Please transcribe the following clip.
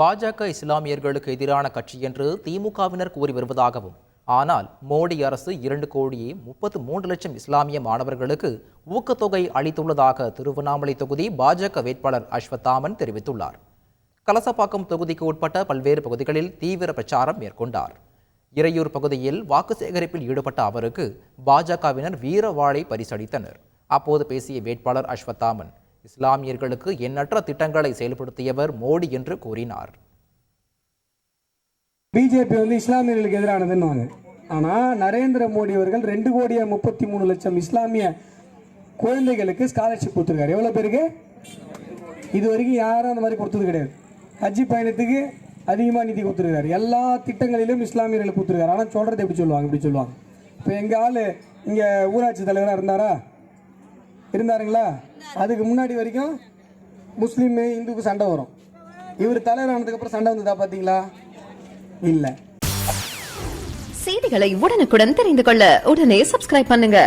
பாஜக இஸ்லாமியர்களுக்கு எதிரான கட்சி என்று திமுகவினர் கூறி வருவதாகவும் ஆனால் மோடி அரசு இரண்டு கோடியே முப்பத்து மூன்று லட்சம் இஸ்லாமிய மாணவர்களுக்கு ஊக்கத்தொகை அளித்துள்ளதாக திருவண்ணாமலை தொகுதி பாஜக வேட்பாளர் அஸ்வத்தாமன் தெரிவித்துள்ளார். கலசப்பாக்கம் தொகுதிக்கு உட்பட்ட பல்வேறு பகுதிகளில் தீவிர பிரச்சாரம் மேற்கொண்டார். இறையூர் பகுதியில் வாக்கு சேகரிப்பில் ஈடுபட்ட அவருக்கு பாஜகவினர் வீரவாளை பரிசளித்தனர். அப்போது பேசிய வேட்பாளர் அஸ்வத்தாமன் இஸ்லாமியர்களுக்கு எண்ணற்ற திட்டங்களை செயல்படுத்தியவர் மோடி என்று கூறினார். பிஜேபி வந்து இஸ்லாமியர்களுக்கு எதிரானதுன்னு ஆனால் நரேந்திர மோடி அவர்கள் ரெண்டு கோடியே முப்பத்தி மூணு லட்சம் இஸ்லாமிய குழந்தைகளுக்கு ஸ்காலர்ஷிப் கொடுத்துருக்காரு. எவ்வளோ பேருக்கு? இது வரைக்கும் யாரும் அந்த மாதிரி கொடுத்தது கிடையாது. ஹஜ்ஜி பயணத்துக்கு அதிகமாக நிதி கொடுத்துருக்காரு. எல்லா திட்டங்களிலும் இஸ்லாமியர்களுக்கு கொடுத்துருக்காரு. ஆனால் சொல்கிறது எப்படி சொல்லுவாங்க? இப்படி சொல்லுவாங்க. இப்போ எங்கள் ஆள் இங்கே ஊராட்சி தலைவராக இருந்தாரா? இருந்தாருங்களா? அதுக்கு முன்னாடி வரைக்கும் முஸ்லீம் இந்துக்கு சண்டை வரும். இவர் தலைவர் ஆனதுக்கப்புறம் சண்டை வந்ததா பார்த்தீங்களா இல்லை. செய்திகளை உடனுக்குடன் தெரிந்து கொள்ள உடனே சப்ஸ்கிரைப் பண்ணுங்க.